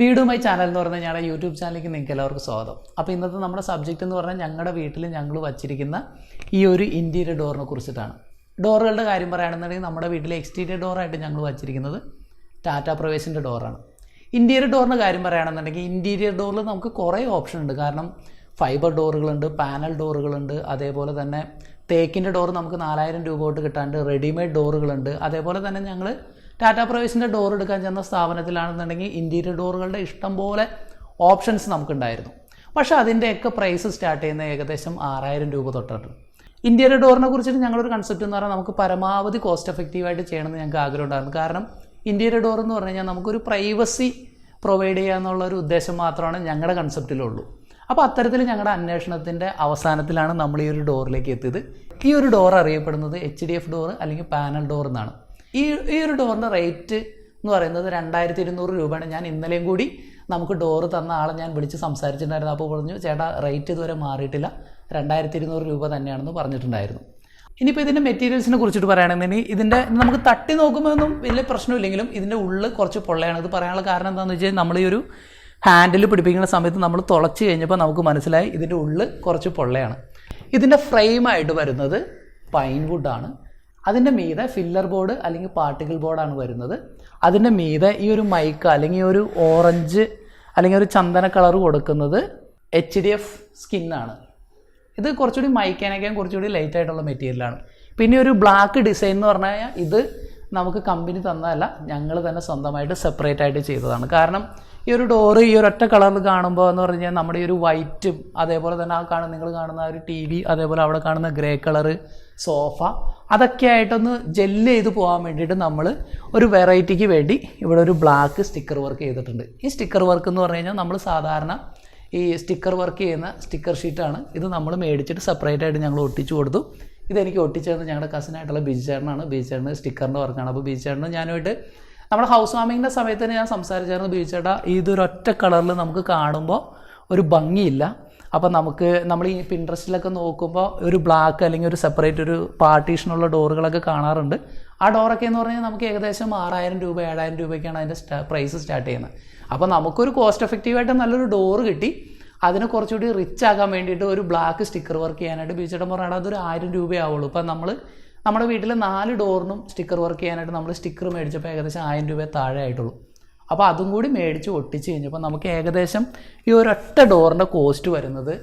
വീടുമായി channel എന്ന് പറഞ്ഞാൽ ഞങ്ങളുടെ യൂട്യൂബ് ചാനലിലേക്ക് നിങ്ങൾക്ക് എല്ലാവർക്കും സ്വാഗതം. അപ്പോൾ ഇന്നത്തെ നമ്മുടെ സബ്ജക്റ്റ് എന്ന് പറഞ്ഞാൽ ഞങ്ങളുടെ വീട്ടിൽ ഞങ്ങൾ വച്ചിരിക്കുന്ന ഈ ഒരു ഇന്റീരിയർ ഡോറിനെ കുറിച്ചിട്ടാണ്. ഡോറുകളുടെ കാര്യം പറയുകയാണെന്നുണ്ടെങ്കിൽ നമ്മുടെ വീട്ടിലെ എക്സ്റ്റീരിയർ ഡോറായിട്ട് ഞങ്ങൾ വച്ചിരിക്കുന്നത് ടാറ്റ പ്രവേശിന്റെ ഡോറാണ് ഇന്റീരിയർ ഡോറിന്റെ കാര്യം പറയുകയാണെന്നുണ്ടെങ്കിൽ ഇന്റീരിയർ ഡോറിൽ നമുക്ക് കുറേ ഓപ്ഷൻ ഉണ്ട്. കാരണം ഫൈബർ ഡോറുകളുണ്ട് പാനൽ ഡോറുകളുണ്ട് അതേപോലെ തന്നെ തേക്കിന്റെ ഡോർ നമുക്ക് നാലായിരം രൂപ തൊട്ട് കിട്ടാണ്ട് റെഡിമെയ്ഡ് ഡോറുകളുണ്ട് അതേപോലെ തന്നെ ഞങ്ങൾ ടാറ്റ പ്രവേശിന്റെ ഡോർ എടുക്കാൻ ചെന്ന സ്ഥാപനത്തിലാണെന്നുണ്ടെങ്കിൽ ഇന്റീരിയർ ഡോറുകളുടെ ഇഷ്ടം പോലെ ഓപ്ഷൻസ് നമുക്കുണ്ടായിരുന്നു. പക്ഷേ അതിന്റെയൊക്കെ പ്രൈസ് സ്റ്റാർട്ട് ചെയ്യുന്ന ഏകദേശം ആറായിരം രൂപ തൊട്ടാണ്. ഇന്റീരിയർ ഡോറിനെ കുറിച്ചിട്ട് ഞങ്ങളൊരു കൺസെപ്റ്റ് എന്ന് പറഞ്ഞാൽ നമുക്ക് പരമാവധി കോസ്റ്റ് എഫക്റ്റീവായിട്ട് ചെയ്യണമെന്ന് ഞങ്ങൾക്ക് ആഗ്രഹം ഉണ്ടായിരുന്നു. കാരണം ഇന്റീരിയർ ഡോർ എന്ന് പറഞ്ഞു കഴിഞ്ഞാൽ നമുക്കൊരു പ്രൈവസി പ്രൊവൈഡ് ചെയ്യുക എന്നുള്ള ഒരു ഉദ്ദേശം മാത്രമാണ് ഞങ്ങളുടെ കൺസെപ്റ്റിലുള്ളൂ അപ്പോൾ അത്തരത്തിൽ ഞങ്ങളുടെ അന്വേഷണത്തിന്റെ അവസാനത്തിലാണ് നമ്മൾ ഈ ഒരു ഡോറിലേക്ക് എത്തിയത്. ഈ ഒരു ഡോർ അറിയപ്പെടുന്നത് എച്ച് ഡി എഫ് ഡോർ അല്ലെങ്കിൽ പാനൽ ഡോർ എന്നാണ്. ഈ ഈ ഒരു ഡോറിന്റെ റേറ്റ് എന്ന് പറയുന്നത് രണ്ടായിരത്തി ഇരുന്നൂറ് രൂപയാണ്. ഞാൻ ഇന്നലെയും കൂടി നമുക്ക് ഡോറ് തന്ന ആളെ ഞാൻ വിളിച്ച് സംസാരിച്ചിട്ടുണ്ടായിരുന്നു. അപ്പോൾ പറഞ്ഞു ചേട്ടാ റേറ്റ് ഇതുവരെ മാറിയിട്ടില്ല. രണ്ടായിരത്തി ഇരുന്നൂറ് രൂപ തന്നെയാണെന്ന് പറഞ്ഞിട്ടുണ്ടായിരുന്നു. ഇനിയിപ്പോൾ ഇതിന്റെ മെറ്റീരിയൽസിനെ കുറിച്ചിട്ട് പറയുകയാണെന്നുണ്ടെങ്കിൽ ഇതിന്റെ നമുക്ക് തട്ടി നോക്കുമ്പോഴൊന്നും വലിയ പ്രശ്നമില്ലെങ്കിലും ഇതിന്റെ ഉള്ളിൽ കുറച്ച് പൊള്ളയാണ്. ഇത് പറയാനുള്ള കാരണം എന്താണെന്ന് വെച്ചാൽ നമ്മൾ ഈ ഒരു ഹാൻഡിൽ പിടിപ്പിക്കുന്ന സമയത്ത് നമ്മൾ തുളച്ച് കഴിഞ്ഞപ്പോൾ നമുക്ക് മനസ്സിലായി ഇതിന്റെ ഉള്ളിൽ കുറച്ച് പൊള്ളയാണ്. ഇതിന്റെ ഫ്രെയിമായിട്ട് വരുന്നത് പൈൻ വുഡാണ്. അതിന്റെ മീതെ ഫില്ലർ ബോർഡ് അല്ലെങ്കിൽ പാർട്ടിക്കിൾ ബോർഡാണ് വരുന്നത്. അതിന്റെ മീതെ ഈ ഒരു മൈക്ക് അല്ലെങ്കിൽ ഒരു ഓറഞ്ച് അല്ലെങ്കിൽ ഒരു ചന്ദന കളർ കൊടുക്കുന്നത് എച്ച് ഡി എഫ് സ്കിന്നാണ് ഇത് കുറച്ചുകൂടി മൈക്കാനൊക്കെ കുറച്ചുകൂടി ലൈറ്റ് ആയിട്ടുള്ള മെറ്റീരിയലാണ് പിന്നെ ഒരു ബ്ലാക്ക് ഡിസൈൻ എന്ന് പറഞ്ഞു കഴിഞ്ഞാൽ ഇത് നമുക്ക് കമ്പനി തന്നതല്ല ഞങ്ങൾ തന്നെ സ്വന്തമായിട്ട് സെപ്പറേറ്റ് ആയിട്ട് ചെയ്തതാണ്. കാരണം ഈ ഒരു ഡോറ് ഈ ഒരു ഒറ്റ കളറിൽ കാണുമ്പോൾ എന്ന് പറഞ്ഞു കഴിഞ്ഞാൽ നമ്മുടെ ഈ ഒരു വൈറ്റും അതേപോലെ തന്നെ ആ കാണുന്ന നിങ്ങൾ കാണുന്ന ആ ഒരു ടി വി അതേപോലെ അവിടെ കാണുന്ന ഗ്രേ കളറ് സോഫ അതൊക്കെ ആയിട്ടൊന്ന് ജെല്ല് ചെയ്ത് പോകാൻ വേണ്ടിയിട്ട് നമ്മൾ ഒരു വെറൈറ്റിക്ക് വേണ്ടി ഇവിടെ ഒരു ബ്ലാക്ക് സ്റ്റിക്കർ വർക്ക് ചെയ്തിട്ടുണ്ട്. ഈ സ്റ്റിക്കർ വർക്ക് എന്ന് പറഞ്ഞു കഴിഞ്ഞാൽ നമ്മൾ സാധാരണ ഈ സ്റ്റിക്കർ വർക്ക് ചെയ്യുന്ന സ്റ്റിക്കർ ഷീറ്റാണ് ഇത് നമ്മൾ മേടിച്ചിട്ട് സെപ്പറേറ്റ് ആയിട്ട് ഞങ്ങൾ ഒട്ടിച്ചു കൊടുത്തു. ഇതെനിക്ക് ഒട്ടിച്ചേർന്ന് ഞങ്ങളുടെ കസിനായിട്ടുള്ള ബീച്ച് ചേട്ടനാണ്. ബീച്ച് ചേട്ടന് സ്റ്റിക്കറിന്റെ വർക്കാണ് അപ്പോൾ ബീച്ച് ചേട്ടന് ഞാനുമായിട്ട് നമ്മുടെ ഹൗസ് വാമിങ്ങിന്റെ സമയത്ത് തന്നെ ഞാൻ സംസാരിച്ചായിരുന്നു ബീച്ചേട്ടാ ചേട്ടാ ഇതൊരൊറ്റ കളറിൽ നമുക്ക് കാണുമ്പോൾ ഒരു ഭംഗിയില്ല. അപ്പോൾ നമുക്ക് നമ്മൾ ഈ പിൻട്രസ്റ്റിലൊക്കെ നോക്കുമ്പോൾ ഒരു ബ്ലാക്ക് അല്ലെങ്കിൽ ഒരു സെപ്പറേറ്റ് ഒരു പാർട്ടീഷനുള്ള ഡോറുകളൊക്കെ കാണാറുണ്ട്. ആ ഡോറൊക്കെ എന്ന് പറഞ്ഞാൽ നമുക്ക് ഏകദേശം ആറായിരം രൂപ ഏഴായിരം രൂപയ്ക്കാണ് അതിന്റെ പ്രൈസ് സ്റ്റാർട്ട് ചെയ്യുന്നത്. അപ്പോൾ നമുക്കൊരു കോസ്റ്റ് എഫക്റ്റീവായിട്ട് നല്ലൊരു ഡോറ് കിട്ടി. അതിനെ കുറച്ചുകൂടി റിച്ച് ആകാൻ വേണ്ടിയിട്ട് ഒരു ബ്ലാക്ക് സ്റ്റിക്കർ വർക്ക് ചെയ്യാനായിട്ട് ബീച്ചേട്ടൻ പറഞ്ഞാൽ അതൊരു ആയിരം രൂപയാവുള്ളൂ. ഇപ്പം നമ്മൾ നമ്മുടെ വീട്ടിൽ നാല് ഡോറിനും സ്റ്റിക്കർ വർക്ക് ചെയ്യാനായിട്ട് നമ്മൾ സ്റ്റിക്കർ മേടിച്ചപ്പോൾ ഏകദേശം ആയിരം രൂപ താഴെ ആയിട്ടുള്ളൂ. അപ്പോൾ അതും കൂടി മേടിച്ച് ഒട്ടിച്ച് കഴിഞ്ഞപ്പോൾ നമുക്ക് ഏകദേശം ഈ ഒരൊറ്റ ഡോറിന്റെ കോസ്റ്റ് വരുന്നത്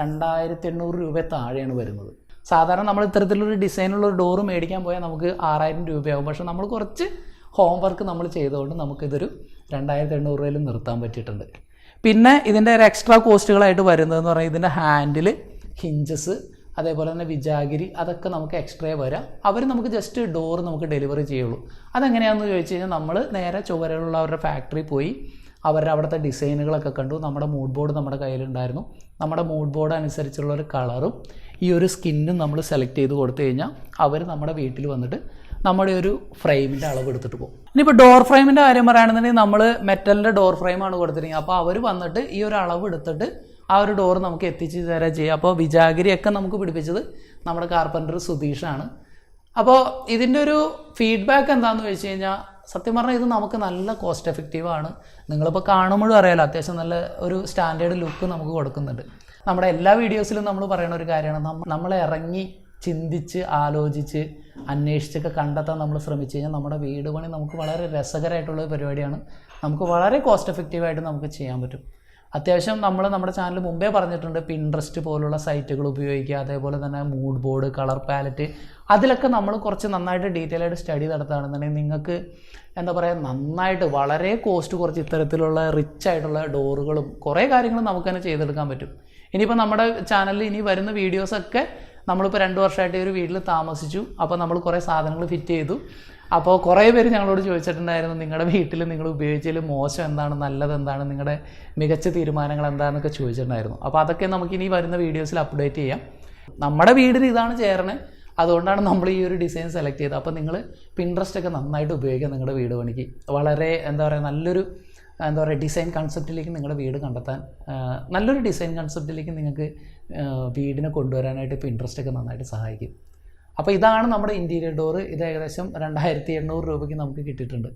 രണ്ടായിരത്തി എണ്ണൂറ് രൂപ താഴെയാണ് വരുന്നത്. സാധാരണ നമ്മൾ ഇത്തരത്തിലൊരു ഡിസൈനുള്ള ഒരു ഡോറ് മേടിക്കാൻ പോയാൽ നമുക്ക് ആറായിരം രൂപയാകും പക്ഷേ നമ്മൾ കുറച്ച് ഹോം വർക്ക് നമ്മൾ ചെയ്തുകൊണ്ട് നമുക്കിതൊരു രണ്ടായിരത്തി എണ്ണൂറ് രൂപയിൽ നിർത്താൻ പറ്റിയിട്ടുണ്ട്. പിന്നെ ഇതിന്റെ ഒരു എക്സ്ട്രാ കോസ്റ്റുകളായിട്ട് വരുന്നതെന്ന് പറഞ്ഞാൽ ഇതിന്റെ ഹാൻഡിൽ ഹിഞ്ചസ് അതേപോലെ തന്നെ വിജാഗിരി അതൊക്കെ നമുക്ക് എക്സ്ട്രേ വരാം. അവർ നമുക്ക് ജസ്റ്റ് ഡോർ നമുക്ക് ഡെലിവറി ചെയ്യുള്ളൂ. അതെങ്ങനെയാണെന്ന് ചോദിച്ചു കഴിഞ്ഞാൽ നമ്മൾ നേരെ ചുവരലുള്ള അവരുടെ ഫാക്ടറി പോയി അവരുടെ അവിടുത്തെ ഡിസൈനുകളൊക്കെ കണ്ടു. നമ്മുടെ മൂഡ് ബോർഡ് നമ്മുടെ കയ്യിലുണ്ടായിരുന്നു. നമ്മുടെ മൂഡ് ബോർഡ് അനുസരിച്ചുള്ള ഒരു കളറും ഈ ഒരു സ്കിന്നും നമ്മൾ സെലക്ട് ചെയ്ത് കൊടുത്തു കഴിഞ്ഞാൽ അവർ നമ്മുടെ വീട്ടിൽ വന്നിട്ട് നമ്മുടെ ഒരു ഫ്രെയിമിന്റെ അളവ് എടുത്തിട്ട് പോകും. ഇനിയിപ്പോൾ ഡോർ ഫ്രെയിമിന്റെ കാര്യം പറയുകയാണെന്നുണ്ടെങ്കിൽ നമ്മൾ മെറ്റലിന്റെ ഡോർ ഫ്രെയിമാണ് കൊടുത്തിരിക്കുന്നത്. അപ്പോൾ അവർ വന്നിട്ട് ഈ ഒരു അളവ് എടുത്തിട്ട് ആ ഒരു ഡോർ നമുക്ക് എത്തിച്ച് തരാൻ ചെയ്യുക അപ്പോൾ വിജാഗിരിയൊക്കെ നമുക്ക് പിടിപ്പിച്ചത് നമ്മുടെ കാർപ്പന്റർ സുധീഷാണ്. അപ്പോൾ ഇതിന്റെ ഒരു ഫീഡ്ബാക്ക് എന്താണെന്ന് വെച്ച് കഴിഞ്ഞാൽ സത്യം പറഞ്ഞാൽ ഇത് നമുക്ക് നല്ല കോസ്റ്റ് എഫക്റ്റീവ് ആണ്. നിങ്ങളിപ്പോൾ കാണുമ്പോഴും അറിയാലോ അത്യാവശ്യം നല്ല ഒരു സ്റ്റാൻഡേർഡ് ലുക്ക് നമുക്ക് കൊടുക്കുന്നുണ്ട്. നമ്മുടെ എല്ലാ വീഡിയോസിലും നമ്മൾ പറയുന്ന ഒരു കാര്യമാണ് നമ്മ നമ്മൾ ഇറങ്ങി ചിന്തിച്ച് ആലോചിച്ച് അന്വേഷിച്ചൊക്കെ കണ്ടെത്താൻ നമ്മൾ ശ്രമിച്ചു കഴിഞ്ഞാൽ നമ്മുടെ വീട് പണി നമുക്ക് വളരെ രസകരമായിട്ടുള്ള പരിപാടിയാണ്. നമുക്ക് വളരെ കോസ്റ്റ് എഫക്റ്റീവായിട്ട് നമുക്ക് ചെയ്യാൻ പറ്റും. അത്യാവശ്യം നമ്മൾ നമ്മുടെ ചാനൽ മുമ്പേ പറഞ്ഞിട്ടുണ്ട് പിൻട്രസ്റ്റ് പോലുള്ള സൈറ്റുകൾ ഉപയോഗിക്കുക അതേപോലെ തന്നെ മൂഡ് ബോർഡ് കളർ പാലറ്റ് അതിലൊക്കെ നമ്മൾ കുറച്ച് നന്നായിട്ട് ഡീറ്റെയിൽ ആയിട്ട് സ്റ്റഡി നടത്തുകയാണെന്നുണ്ടെങ്കിൽ നിങ്ങൾക്ക് എന്താ പറയുക നന്നായിട്ട് വളരെ കോസ്റ്റ് കുറച്ച് ഇത്തരത്തിലുള്ള റിച്ച് ആയിട്ടുള്ള ഡോറുകളും കുറേ കാര്യങ്ങളും നമുക്ക് തന്നെ ചെയ്തെടുക്കാൻ പറ്റും. ഇനിയിപ്പോൾ നമ്മുടെ ചാനലിൽ ഇനി വരുന്ന വീഡിയോസൊക്കെ നമ്മളിപ്പോൾ രണ്ട് വർഷമായിട്ട് ഒരു വീട്ടിൽ താമസിച്ചു. അപ്പോൾ നമ്മൾ കുറേ സാധനങ്ങൾ ഫിറ്റ് ചെയ്തു. അപ്പോൾ കുറേ പേര് ഞങ്ങളോട് ചോദിച്ചിട്ടുണ്ടായിരുന്നു നിങ്ങളുടെ വീട്ടിൽ നിങ്ങൾ ഉപയോഗിച്ചതിൽ മോശം എന്താണ്? നല്ലത് എന്താണ്? നിങ്ങളുടെ മികച്ച തീരുമാനങ്ങൾ എന്താണെന്നൊക്കെ ചോദിച്ചിട്ടുണ്ടായിരുന്നു. അപ്പോൾ അതൊക്കെ നമുക്ക് ഇനി വരുന്ന വീഡിയോസിൽ അപ്ഡേറ്റ് ചെയ്യാം. നമ്മുടെ വീടിന് ഇതാണ് ചേരണേ അതുകൊണ്ടാണ് നമ്മൾ ഈ ഒരു ഡിസൈൻ സെലക്ട് ചെയ്തത്. അപ്പോൾ നിങ്ങൾ പിൻട്രസ്റ്റ് ഒക്കെ നന്നായിട്ട് ഉപയോഗിക്കുക നിങ്ങളുടെ വീട് പണിക്ക്. വളരെ എന്താ പറയുക നല്ലൊരു എന്താ പറയുക ഡിസൈൻ കൺസെപ്റ്റിലേക്ക് നിങ്ങളുടെ വീട് കണ്ടെത്താൻ നല്ലൊരു ഡിസൈൻ കൺസെപ്റ്റിലേക്ക് നിങ്ങൾക്ക് വീടിനെ കൊണ്ടുവരാനായിട്ട് ഇപ്പോൾ ഇൻട്രസ്റ്റ് ഒക്കെ നന്നായിട്ട് സഹായിക്കും. അപ്പോൾ ഇതാണ് നമ്മുടെ ഇന്റീരിയർ ഡോറ് ഇത് ഏകദേശം രണ്ടായിരത്തി എണ്ണൂറ് രൂപയ്ക്ക് നമുക്ക് കിട്ടിയിട്ടുണ്ട്.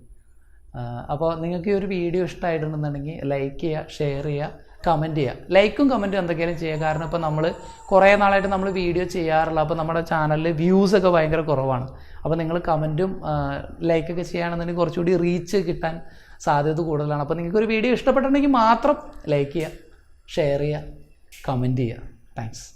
അപ്പോൾ നിങ്ങൾക്ക് ഈ ഒരു വീഡിയോ ഇഷ്ടമായിട്ടുണ്ടെന്നുണ്ടെങ്കിൽ ലൈക്ക് ചെയ്യുക ഷെയർ ചെയ്യുക കമന്റ് ചെയ്യുക. ലൈക്കും കമന്റും എന്തൊക്കെയാലും ചെയ്യുക. കാരണം ഇപ്പോൾ നമ്മൾ കുറേ നാളായിട്ട് നമ്മൾ വീഡിയോ ചെയ്യാറില്ല. അപ്പോൾ നമ്മുടെ ചാനലിൽ വ്യൂസ് ഒക്കെ ഭയങ്കര കുറവാണ്. അപ്പോൾ നിങ്ങൾ കമന്റും ലൈക്കൊക്കെ ചെയ്യുകയാണെന്നുണ്ടെങ്കിൽ കുറച്ചുകൂടി റീച്ച് കിട്ടാൻ സാധ്യത കൂടുതലാണ്. അപ്പോൾ നിങ്ങൾക്ക് ഒരു വീഡിയോ ഇഷ്ടപ്പെട്ടിട്ടുണ്ടെങ്കിൽ മാത്രം ലൈക്ക് ചെയ്യുക ഷെയർ ചെയ്യുക കമന്റ് ചെയ്യുക. താങ്ക്സ്